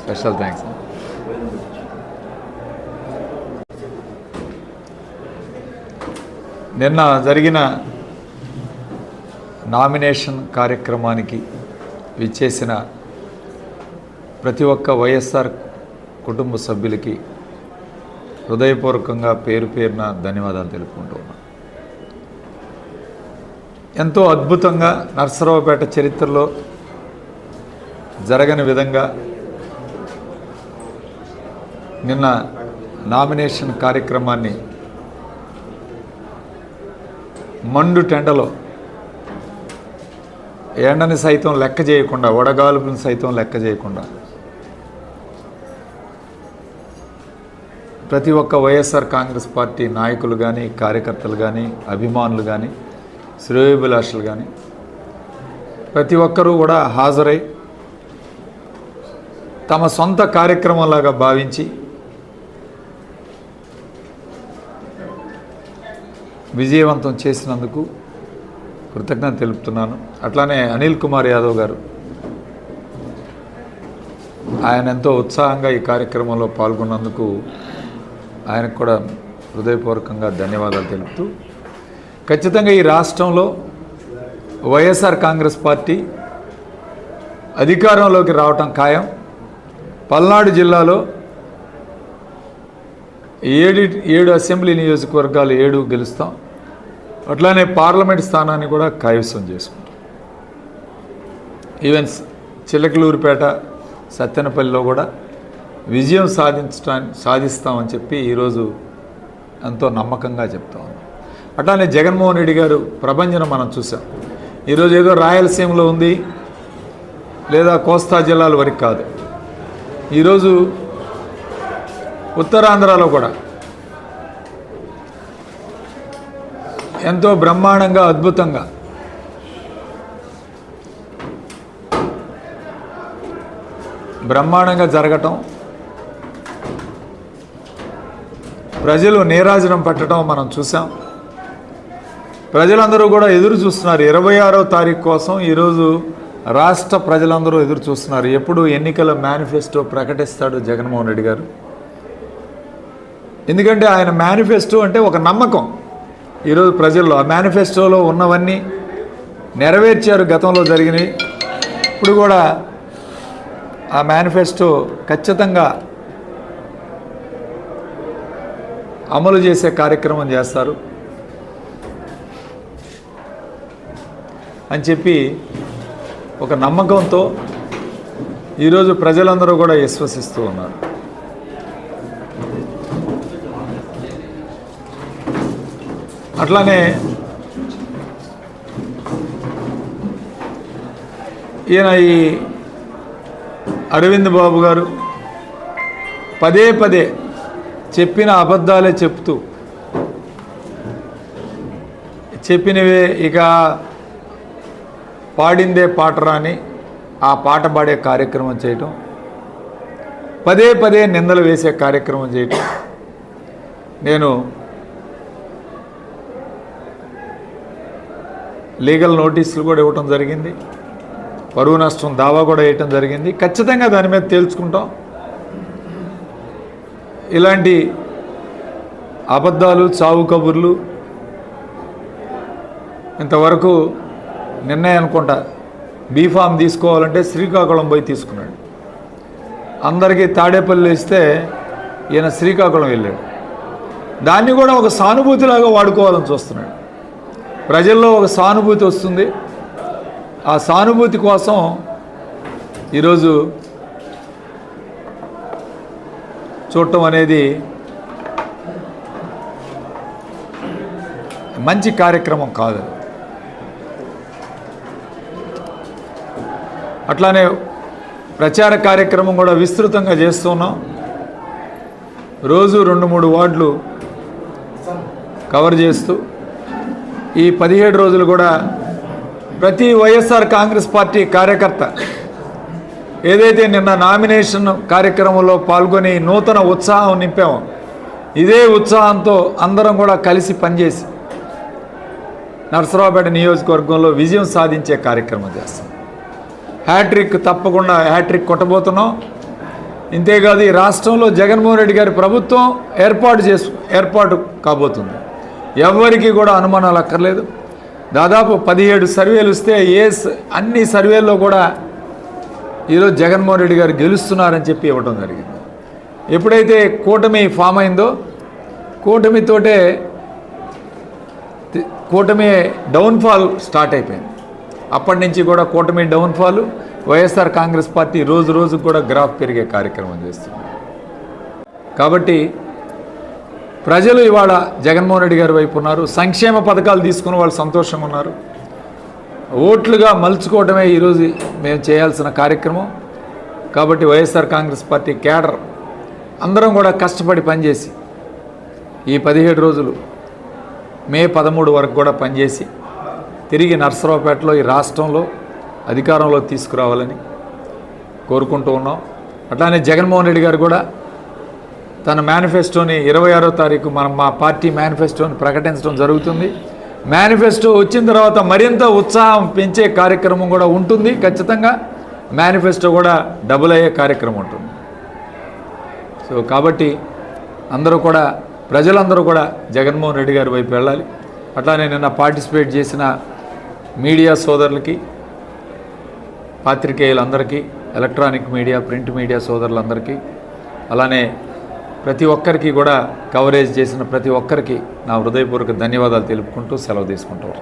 Special thanks నిన్న జరిగిన nomination కార్యక్రమానికి విచ్చేసిన ప్రతి ఒక్క వైఎస్ఆర్ కుటుంబ సభ్యులకి హృదయపూర్వకంగా పేరు పేరున ధన్యవాదాలు తెలుపుకుంటూ ఉన్నాను ఎంతో అద్భుతంగా నర్సరావుపేట చరిత్రలో జరగని విధంగా నిన్న నామినేషన్ కార్యక్రమాన్ని మండు టెండలో ఎండని సైతం లెక్క చేయకుండా వడగాలుపుని సైతం లెక్క చేయకుండా ప్రతి ఒక్క వైఎస్ఆర్ కాంగ్రెస్ పార్టీ నాయకులు కానీ కార్యకర్తలు కానీ అభిమానులు కానీ శ్రేయోభిలాషులు కానీ ప్రతి ఒక్కరూ కూడా హాజరై తమ సొంత కార్యక్రమంలాగా భావించి విజయవంతం చేసినందుకు కృతజ్ఞత తెలుపుతున్నాను. అట్లానే అనిల్ కుమార్ యాదవ్ గారు ఆయన ఎంతో ఉత్సాహంగా ఈ కార్యక్రమంలో పాల్గొన్నందుకు ఆయనకు కూడా హృదయపూర్వకంగా ధన్యవాదాలు తెలుపుతూ ఖచ్చితంగా ఈ రాష్ట్రంలో వైఎస్ఆర్ కాంగ్రెస్ పార్టీ అధికారంలోకి రావటం ఖాయం. పల్నాడు జిల్లాలో ఏడు ఏడు అసెంబ్లీ నియోజకవర్గాలు ఏడు గెలుస్తాం. అట్లానే పార్లమెంట్ స్థానాన్ని కూడా కైవసం చేసుకుంటాం. ఈవెన్ చిలకలూరుపేట సత్తెనపల్లిలో కూడా విజయం సాధించడానికి సాధిస్తామని చెప్పి ఈరోజు ఎంతో నమ్మకంగా చెప్తా ఉన్నాం. అట్లానే జగన్మోహన్ రెడ్డి గారు ప్రభంజనం మనం చూసాం. ఈరోజు ఏదో రాయలసీమలో ఉంది లేదా కోస్తా జిల్లాల వరకు కాదు. ఈరోజు ఉత్తరాంధ్రలో కూడా ఎంతో బ్రహ్మాండంగా అద్భుతంగా బ్రహ్మాండంగా జరగటం ప్రజలు నీరాజనం పట్టడం మనం చూసాం ప్రజలందరూ కూడా ఎదురు చూస్తున్నారు. ఇరవై ఆరో తారీఖు కోసం ఈరోజు రాష్ట్ర ప్రజలందరూ ఎదురు చూస్తున్నారు. ఎప్పుడు ఎన్నికల మేనిఫెస్టో ప్రకటిస్తాడు జగన్మోహన్ రెడ్డి గారు? ఎందుకంటే ఆయన మేనిఫెస్టో అంటే ఒక నమ్మకం. ఈరోజు ప్రజల్లో ఆ మేనిఫెస్టోలో ఉన్నవన్నీ నెరవేర్చారు గతంలో జరిగినవి. ఇప్పుడు కూడా ఆ మేనిఫెస్టో ఖచ్చితంగా అమలు చేసే కార్యక్రమం చేస్తారు. అని చెప్పి ఒక నమ్మకంతో ఈరోజు ప్రజలందరూ కూడా విశ్వసిస్తూ ఉన్నారు. అట్లానే ఈయన ఈ అరవింద్ బాబు గారు పదే పదే చెప్పిన అబద్ధాలే చెప్తూ చెప్పినవే ఇక పాడిందే పాటరా అని ఆ పాట పాడే కార్యక్రమం చేయటం పదే పదే నిందలు వేసే కార్యక్రమం చేయటం. నేను లీగల్ నోటీసులు కూడా ఇవ్వటం జరిగింది. పరువు నష్టం దావా కూడా వేయటం జరిగింది. ఖచ్చితంగా దాని మీద తేల్చుకుంటాం. ఇలాంటి అబద్ధాలు చావు కబుర్లు ఇంతవరకు నిర్ణయం అనుకుంటా. బీఫామ్ తీసుకోవాలంటే శ్రీకాకుళం పోయి తీసుకున్నాడు. అందరికీ తాడేపల్లి ఇస్తే ఈయన శ్రీకాకుళం వెళ్ళాడు. దాన్ని కూడా ఒక సానుభూతిలాగా వాడుకోవాలని చూస్తున్నాడు. ప్రజల్లో ఒక సానుభూతి వస్తుంది. ఆ సానుభూతి కోసం ఈరోజు చూడటం అనేది మంచి కార్యక్రమం కాదు. అట్లానే ప్రచార కార్యక్రమం కూడా విస్తృతంగా చేస్తున్నాం. రోజు రెండు మూడు వార్డులు కవర్ చేస్తూ ఈ పదిహేడు రోజులు కూడా ప్రతి వైఎస్ఆర్ కాంగ్రెస్ పార్టీ కార్యకర్త ఏదైతే నిన్న నామినేషన్ కార్యక్రమంలో పాల్గొని నూతన ఉత్సాహం నింపామో ఇదే ఉత్సాహంతో అందరం కూడా కలిసి పనిచేసి నరసరావుపేట నియోజకవర్గంలో విజయం సాధించే కార్యక్రమం చేస్తాం. హ్యాట్రిక్ తప్పకుండా హ్యాట్రిక్ కొట్టబోతున్నాం. ఇంతేకాదు ఈ రాష్ట్రంలో జగన్మోహన్ రెడ్డి గారి ప్రభుత్వం ఏర్పాటు చేసు ఏర్పాటు కాబోతుంది. ఎవరికి కూడా అనుమానాలు అక్కర్లేదు. దాదాపు పదిహేడు సర్వేలు వస్తే ఏ అన్ని సర్వేల్లో కూడా ఈరోజు జగన్మోహన్ రెడ్డి గారు గెలుస్తున్నారని చెప్పి ఇవ్వడం జరిగింది. ఎప్పుడైతే కూటమి ఫామ్ అయిందో కూటమితోటే కూటమి డౌన్ఫాల్ స్టార్ట్ అయిపోయింది. అప్పటి నుంచి కూడా కూటమి డౌన్ఫాల్ వైఎస్ఆర్ కాంగ్రెస్ పార్టీ రోజు రోజుకు కూడా గ్రాఫ్ పెరిగే కార్యక్రమం చేస్తుంది. కాబట్టి ప్రజలు ఇవాళ జగన్మోహన్ రెడ్డి గారి వైపు ఉన్నారు. సంక్షేమ పథకాలు తీసుకున్న వాళ్ళు సంతోషంగా ఉన్నారు. ఓట్లుగా మలుచుకోవడమే ఈరోజు మేము చేయాల్సిన కార్యక్రమం. కాబట్టి వైఎస్ఆర్ కాంగ్రెస్ పార్టీ కేడర్ అందరం కూడా కష్టపడి పనిచేసి ఈ పదిహేడు రోజులు మే పదమూడు వరకు కూడా పనిచేసి తిరిగి నర్సరావుపేటలో ఈ రాష్ట్రంలో అధికారంలో తీసుకురావాలని కోరుకుంటూ ఉన్నాం. అట్లానే జగన్మోహన్ రెడ్డి గారు కూడా తన మేనిఫెస్టోని ఇరవై ఆరో తారీఖు మనం మా పార్టీ మేనిఫెస్టోని ప్రకటించడం జరుగుతుంది. మేనిఫెస్టో వచ్చిన తర్వాత మరింత ఉత్సాహం పెంచే కార్యక్రమం కూడా ఉంటుంది. ఖచ్చితంగా మేనిఫెస్టో కూడా డబుల్ అయ్యే కార్యక్రమం ఉంటుంది. సో కాబట్టి అందరూ కూడా ప్రజలందరూ కూడా జగన్మోహన్ రెడ్డి గారి వైపు వెళ్ళాలి. అట్లానే నిన్న పార్టిసిపేట్ చేసిన మీడియా సోదరులకి పాత్రికేయులందరికీ ఎలక్ట్రానిక్ మీడియా ప్రింట్ మీడియా సోదరులందరికీ అలానే ప్రతి ఒక్కరికి కూడా కవరేజ్ చేసిన ప్రతి ఒక్కరికి నా హృదయపూర్వక ధన్యవాదాలు తెలుపుకుంటూ సెలవు తీసుకుంటారు